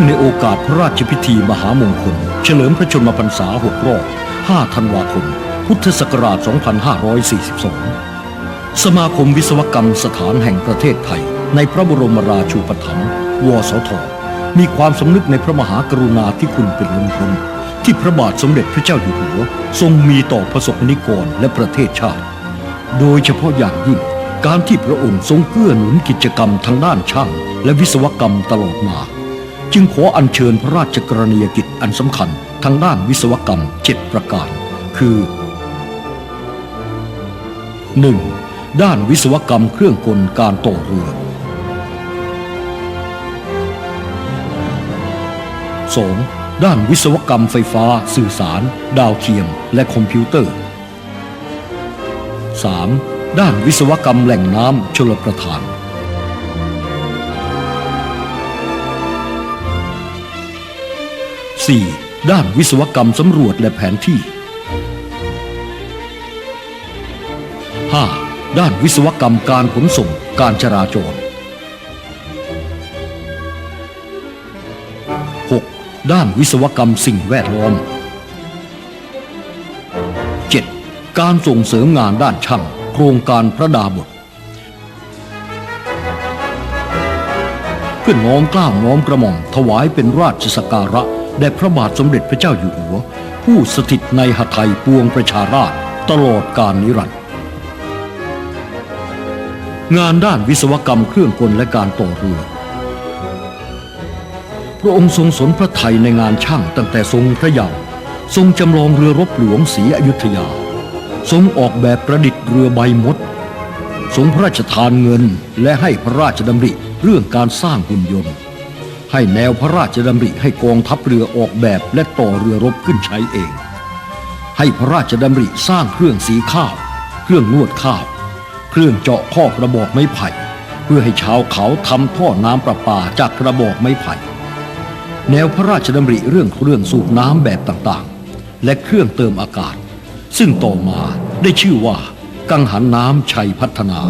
องในโอกาสพระราชพิธีมหามงคล เฉลิมพระชนมพรรษา6รอบ 5 ธันวาคม พุทธศักราช 2542 สมาคมวิศวกรรมสถานแห่งประเทศไทย ในพระบรมราชูปถัมภ์วสท มีความสำนึกในพระมหากรุณาธิคุณเป็นล้นพ้นที่พระบาทสมเด็จพระเจ้าอยู่หัว ทรงมีต่อประสบนิกรและประเทศชาติ โดยเฉพาะอย่างยิ่งการที่พระองค์ทรงเกื้อหนุนกิจกรรมทางด้านช่าง และวิศวกรรมตลอดมา จึงขออัญเชิญพระราชกรณียกิจอันสำคัญทางด้านวิศวกรรมเจ็ดประการ คือ 1. ด้านวิศวกรรมเครื่องกลการต่อเรือ 2. ด้านวิศวกรรมไฟฟ้า สื่อสาร ดาวเทียม และคอมพิวเตอร์ 3. ด้านวิศวกรรมแหล่งน้ำชลประทาน 4. ด้านวิศวกรรมสำรวจและแผนที่ 5. ด้านวิศวกรรมการขนส่งการจราจร 6. ด้านวิศวกรรมสิ่งแวดล้อม 7. การส่งเสริมงานด้านช่างโครงการพระดาบทเพื่อน้อมกล้าวน้อมกระหม่อมถวายเป็นราชสักการะ แด่พระบาทสมเด็จพระเจ้าอยู่หัว ผู้สถิตในหทัยปวงประชาราชตลอดกาลนิรันดร์งานด้านวิศวกรรมเครื่องกลและการต่อเรือ พระองค์ทรงสนพระไทยในงานช่างตั้งแต่ทรงพระเยาว์ทรงจำลองเรือรบหลวงศรีอยุธยา ทรงออกแบบประดิษฐ์เรือใบมด ทรงพระราชทานเงินและให้พระราชดำริเรื่องการสร้างหุ่นยนต์ ให้แนวพระราชดำริให้กองทัพเรือออกแบบและต่อเรือรบขึ้นใช้เอง ให้พระราชดำริสร้างเครื่องสีข้าว เครื่องนวดข้าว เครื่องเจาะข้อกระบอกไม้ไผ่ เพื่อให้ชาวเขาทำท่อน้ำประปาจากกระบอกไม้ไผ่ แนวพระราชดำริเรื่องเครื่องสูบน้ำแบบต่างๆ และเครื่องเติมอากาศ ซึ่งต่อมาได้ชื่อว่ากังหันน้ำชัยพัฒนา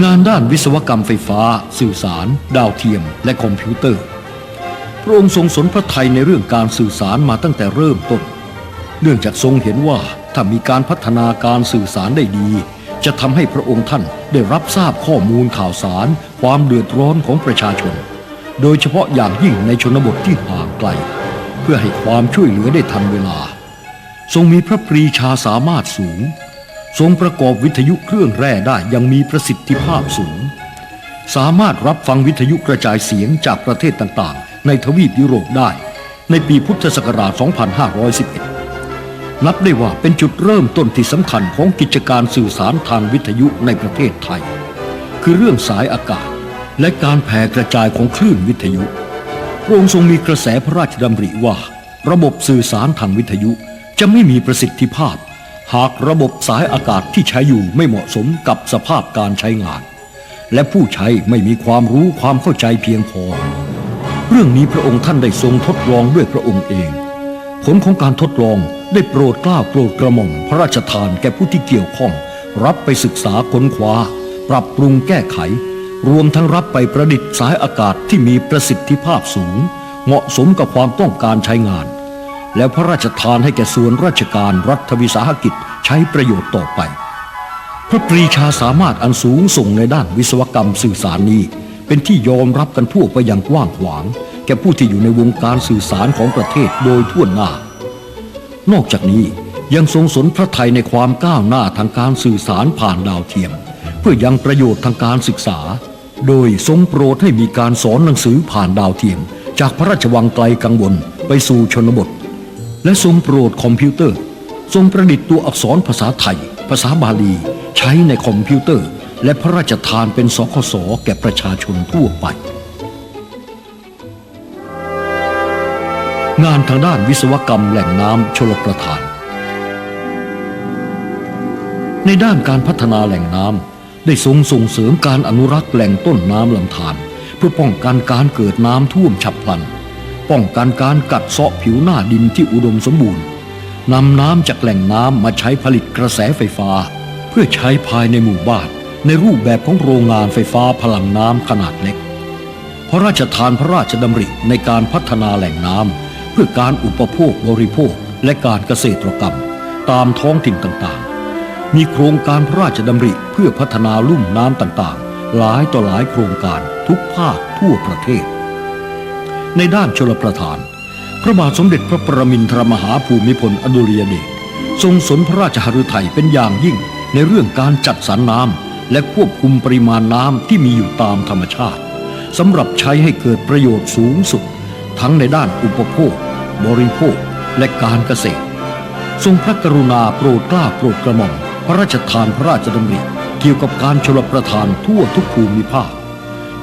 งานด้านวิศวกรรมไฟฟ้า สื่อสาร ดาวเทียม และคอมพิวเตอร์ พระองค์ทรงสนพระไทยในเรื่องการสื่อสารมาตั้งแต่เริ่มต้น เนื่องจากทรงเห็นว่าถ้ามีการพัฒนาการสื่อสารได้ดี จะทำให้พระองค์ท่านได้รับทราบข้อมูลข่าวสาร ความเดือดร้อนของประชาชน โดยเฉพาะอย่างยิ่งในชนบทที่ห่างไกล เพื่อให้ความช่วยเหลือได้ทันเวลา ทรงมีพระปรีชาสามารถสูง ทรงประกอบวิทยุเครื่องแร่ได้ยังมีประสิทธิภาพสูง สามารถรับฟังวิทยุกระจายเสียงจากประเทศต่างๆ ในทวีปยุโรปได้ ในปีพุทธศักราช 2511 นับได้ว่าเป็นจุดเริ่มต้นที่สำคัญของกิจการสื่อสารทางวิทยุในประเทศไทย คือเรื่องสายอากาศ และการแผ่กระจายของคลื่นวิทยุพระองค์ทรงมีกระแสพระราชดำริว่า ระบบสื่อสารทางวิทยุจะไม่มีประสิทธิภาพ หากระบบสายอากาศที่ใช้อยู่ไม่เหมาะสมกับสภาพการใช้งาน และผู้ใช้ไม่มีความรู้ความเข้าใจเพียงพอ เรื่องนี้พระองค์ท่านได้ทรงทดลองด้วยพระองค์เอง ผลของการทดลองได้โปรดกล้าโปรดกระหม่อมพระราชทานแก่ผู้ที่เกี่ยวข้อง รับไปศึกษาค้นคว้า ปรับปรุงแก้ไข รวมทั้งรับไปประดิษฐ์สายอากาศที่มีประสิทธิภาพสูง เหมาะสมกับความต้องการใช้งาน แล้วพระราชทานให้แก่ส่วนราชการรัฐวิสาหกิจใช้ประโยชน์ต่อไป พระปรีชาสามารถอันสูงส่งในด้านวิศวกรรมสื่อสารนี้ เป็นที่ยอมรับกันทั่วไปอย่างกว้างขวาง แก่ผู้ที่อยู่ในวงการสื่อสารของประเทศโดยทั่วหน้า นอกจากนี้ยังทรงสนพระไทยในความก้าวหน้าทางการสื่อสารผ่านดาวเทียม เพื่อยังประโยชน์ทางการศึกษา โดยทรงโปรดให้มีการสอนหนังสือผ่านดาวเทียม จากพระราชวังไกลกังวลไปสู่ชนบท และทรงโปรดคอมพิวเตอร์ ทรงประดิษฐ์ตัวอักษรภาษาไทย ภาษาบาลี ใช้ในคอมพิวเตอร์ และพระราชทานเป็นสคสแก่ประชาชนทั่วไป งานทางด้านวิศวกรรมแหล่งน้ำชลประทาน ในด้านการพัฒนาแหล่งน้ำได้ทรงส่งเสริมการอนุรักษ์แหล่งต้นน้ำลำธารเพื่อป้องกันการเกิดน้ำท่วมฉับพลัน ป้องกันการกัดเซาะผิวหน้าดินที่อุดมสมบูรณ์นำน้ำจากแหล่งน้ำมาใช้ผลิตกระแสไฟฟ้า เพื่อใช้ภายในหมู่บ้าน ในรูปแบบของโรงงานไฟฟ้าพลังน้ำขนาดเล็ก พระราชทานพระราชดำริในการพัฒนาแหล่งน้ำเพื่อการอุปโภคบริโภคและการเกษตรกรรม ตามท้องถิ่นต่างๆ มีโครงการพระราชดำริเพื่อพัฒนาลุ่มน้ำต่างๆ หลายต่อหลายโครงการทุกภาคทั่วประเทศ ในด้านชลประทาน พระบาทสมเด็จพระประมินทรมหาภูมิพลอดุลยเดชทรงสนพระราชหฤทัยเป็นอย่างยิ่งในเรื่องการจัดสรรน้ำและควบคุมปริมาณน้ำที่มีอยู่ตามธรรมชาติสำหรับใช้ให้เกิดประโยชน์สูงสุด ทั้งในด้านอุปโภค บริโภค และการเกษตร ทรงพระกรุณาโปรดกล้าโปรดกระหม่อมพระราชทานพระราชดำริเกี่ยวกับการชลประทานทั่วทุกภูมิภาค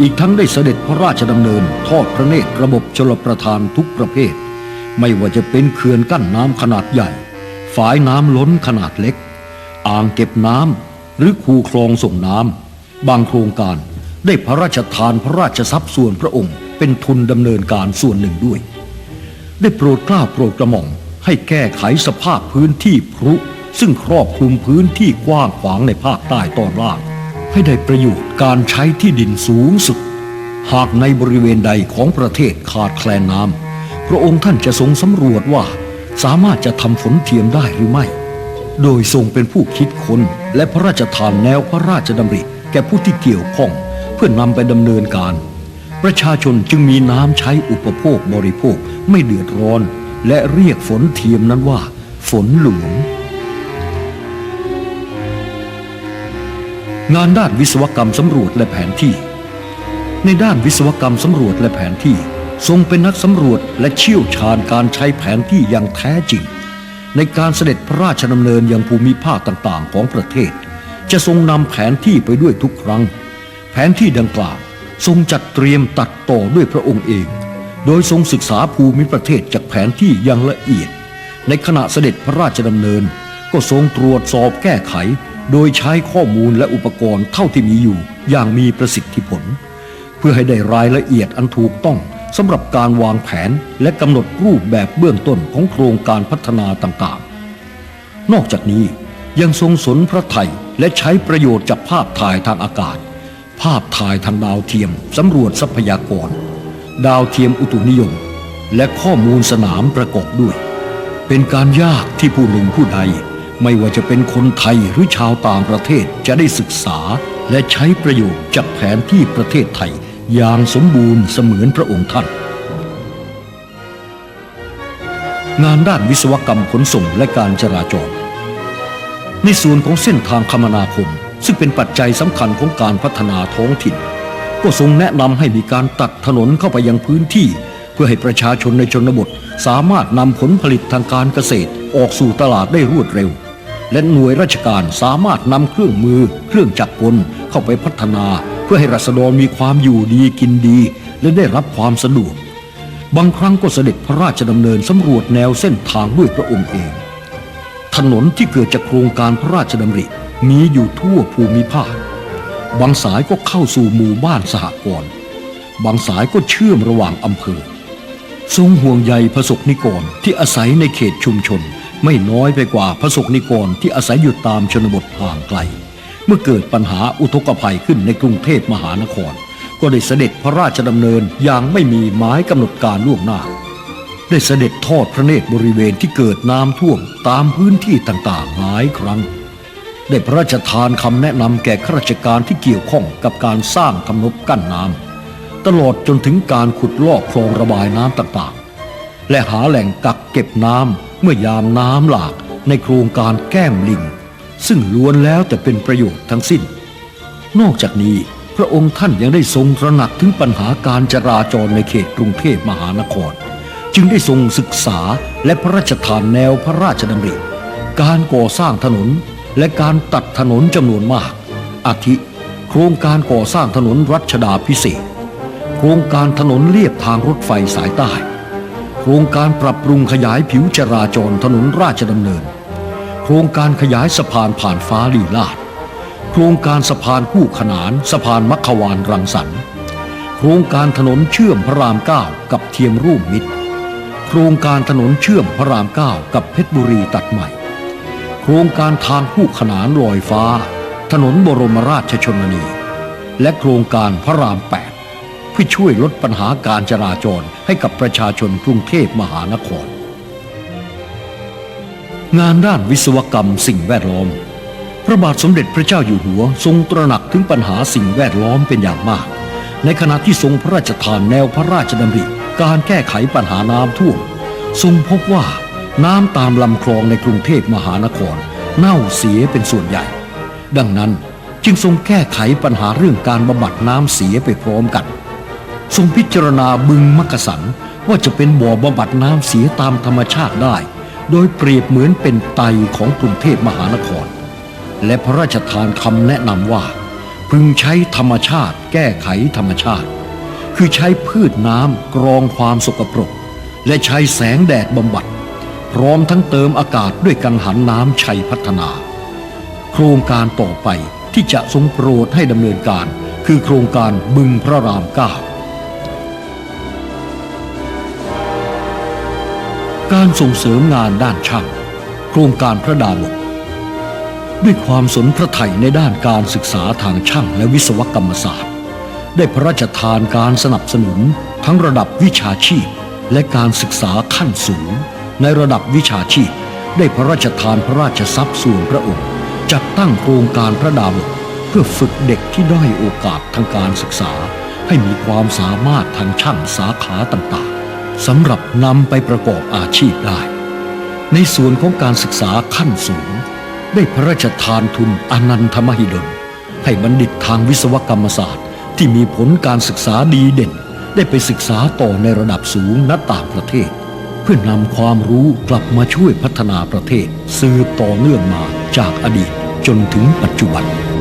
อีกทั้งได้เสด็จพระราชดำเนิน ทอดพระเนตรระบบชลประทานทุกประเภท ไม่ว่าจะเป็นเขื่อนกั้นน้ำขนาดใหญ่ ฝายน้ำล้นขนาดเล็ก อ่างเก็บน้ำหรือคูคลองส่งน้ำ บางโครงการได้พระราชทานพระราชทรัพย์ส่วนพระองค์ เป็นทุนดำเนินการส่วนหนึ่งด้วย ได้โปรดกล้าโปรดกระหม่อมให้แก้ไขสภาพพื้นที่พรุซึ่งครอบคลุมพื้นที่กว้างขวางในภาคใต้ตอนล่าง ให้ได้ประโยชน์การใช้ที่ดินสูงสุด หากในบริเวณใดของประเทศขาดแคลนน้ำพระองค์ท่านจะทรงสำรวจว่าสามารถจะทำฝนเทียมได้หรือไม่ โดยทรงเป็นผู้คิดค้นและพระราชทานแนวพระราชดำริ แก่ผู้ที่เกี่ยวข้องเพื่อนำไปดำเนินการ ประชาชนจึงมีน้ำใช้อุปโภคบริโภคไม่เดือดร้อน และเรียกฝนเทียมนั้นว่า ฝนหลวง งานด้านวิศวกรรมสำรวจและแผนที่ ในด้านวิศวกรรมสำรวจและแผนที่ ทรงเป็นนักสำรวจและเชี่ยวชาญการใช้แผนที่อย่างแท้จริง ในการเสด็จพระราชดำเนินยังภูมิภาคต่างๆ ของประเทศ จะทรงนำแผนที่ไปด้วยทุกครั้ง แผนที่ดังกล่าวทรงจัดเตรียมตัดต่อด้วยพระองค์เอง โดยทรงศึกษาภูมิประเทศจากแผนที่อย่างละเอียด ในขณะเสด็จพระราชดำเนิน ก็ทรงตรวจสอบแก้ไข โดยใช้ข้อมูลและอุปกรณ์เท่าที่มีอยู่อย่างมีประสิทธิผล เพื่อให้ได้รายละเอียดอันถูกต้องสำหรับการวางแผนและกำหนดรูปแบบเบื้องต้นของโครงการพัฒนาต่างๆ นอกจากนี้ยังทรงสนพระไทยและใช้ประโยชน์จากภาพถ่ายทางอากาศ ภาพถ่ายทางดาวเทียมสำรวจทรัพยากร ดาวเทียมอุตุนิยม และข้อมูลสนามประกอบด้วย เป็นการยากที่ผู้หนึ่งผู้ใด ไม่ว่าจะเป็นคนไทยหรือชาวต่างประเทศจะได้ศึกษา และใช้ประโยชน์จากแผนที่ประเทศไทย อย่างสมบูรณ์เสมือนพระองค์ท่าน งานด้านวิศวกรรมขนส่งและการจราจร ในส่วนของเส้นทางคมนาคม ซึ่งเป็นปัจจัยสำคัญของการพัฒนาท้องถิ่น ก็ทรงแนะนำให้มีการตัดถนนเข้าไปยังพื้นที่ เพื่อให้ประชาชนในชนบทสามารถนำผลผลิตทางการเกษตรออกสู่ตลาดได้รวดเร็ว และหน่วยราชการสามารถนำเครื่องมือ เครื่องจักรกลเข้าไปพัฒนา เพื่อให้รัษฎรมีความอยู่ดีกินดี และได้รับความสะดวก บางครั้งก็เสด็จพระราชดำเนินสำรวจแนวเส้นทางด้วยพระองค์เอง ถนนที่เกิดจากโครงการพระราชดำริมีอยู่ทั่วภูมิภาค บางสายก็เข้าสู่หมู่บ้านสหกรณ์บางสายก็เชื่อมระหว่างอำเภอทรงห่วงใยพระสกนิกรที่อาศัยในเขตชุมชน ไม่น้อยไปกว่าพระสกนิกรที่อาศัยอยู่ตามชนบทห่างไกล เมื่อเกิดปัญหาอุทกภัยขึ้นในกรุงเทพมหานคร ก็ได้เสด็จพระราชดำเนินอย่างไม่มีหมายกำหนดการล่วงหน้า ได้เสด็จทอดพระเนตรบริเวณที่เกิดน้ำท่วมตามพื้นที่ต่างๆหลายครั้ง ได้พระราชทานคำแนะนำแก่ข้าราชการที่เกี่ยวข้องกับการสร้างทำนบกั้นน้ำตลอดจนถึงการขุดลอกคลองระบายน้ำต่างๆ และหาแหล่งกักเก็บน้ำ เมื่อยามน้ำหลากในโครงการแก้มลิง ซึ่งล้วนแล้วแต่เป็นประโยชน์ทั้งสิ้น นอกจากนี้พระองค์ท่านยังได้ทรงตระหนักถึงปัญหาการจราจรในเขตกรุงเทพมหานคร จึงได้ทรงศึกษาและพระราชทานแนวพระราชดำริ การก่อสร้างถนนและการตัดถนนจำนวนมาก อาทิ โครงการก่อสร้างถนนรัชดาพิเศษกโครงการถนนเลียบทางรถไฟสายใต้ ครงการปรับปรุงขยายผิวจราจรถนนราชดำเนิน โครงการขยายสะพานผ่านฟ้าลีลาด โครงการสะพานคู่ขนานสะพานมัคควานรังสรรค์โครงการถนนเชื่อมพระรามเก้ากับเทียมรูปมิตร โครงการถนนเชื่อมพระรามเก้ากับเพชรบุรีตัดใหม่ โครงการทางคู่ขนานลอยฟ้า ถนนบรมราชชนนี และโครงการพระราม8 พื่อช่วยลดปัญหาการจราจรให้กับประชาชนกรุงเทพมหานคร งานด้านวิศวกรรมสิ่งแวดล้อม พระบาทสมเด็จพระเจ้าอยู่หัวทรงตระหนักถึงปัญหาสิ่งแวดล้อมเป็นอย่างมาก ในขณะที่ทรงพระราชทานแนวพระราชดำริ การแก้ไขปัญหาน้ำท่วม ทรงพบว่าน้ำตามลำคลองในกรุงเทพมหานคร เน่าเสียเป็นส่วนใหญ่ ดังนั้นจึงทรงแก้ไขปัญหาเรื่องการบำบัดน้ำเสียไปพร้อมกัน ทรงพิจารณาบึงมักกะสันว่าจะเป็นบ่อบำบัดน้ำเสียตามธรรมชาติได้ โดยเปรียบเหมือนเป็นไตของกรุงเทพมหานคร และพระราชทานคำแนะนำว่า พึงใช้ธรรมชาติ แก้ไขธรรมชาติ คือใช้พืชน้ำกรองความสกปรก และใช้แสงแดดบำบัด พร้อมทั้งเติมอากาศด้วยกังหันน้ำชัยพัฒนา โครงการต่อไปที่จะทรงโปรดให้ดำเนินการ คือโครงการบึงพระรามเก้า การส่งเสริมงานด้านช่างโครงการพระดาบทด้วยความสนพระไถยในด้านการศึกษาทางช่างและวิศวกรรมศาสตร์ ได้พระราชทานการสนับสนุนทั้งระดับวิชาชีพ และการศึกษาขั้นสูง ในระดับวิชาชีพ ได้พระราชทานพระราชทรัพย์ส่วนพระองค์ จัดตั้งโครงการพระดาบทเพื่อฝึกเด็กที่ด้อยโอกาสทางการศึกษา ให้มีความสามารถทางช่างสาขาต่างๆ สำหรับนำไปประกอบอาชีพได้ ในส่วนของการศึกษาขั้นสูง ได้พระราชทานทุนอนันทมหิดล ให้บัณฑิตทางวิศวกรรมศาสตร์ ที่มีผลการศึกษาดีเด่น ได้ไปศึกษาต่อในระดับสูงณต่างประเทศ เพื่อนำความรู้กลับมาช่วยพัฒนาประเทศ สืบต่อเนื่องมาจากอดีตจนถึงปัจจุบัน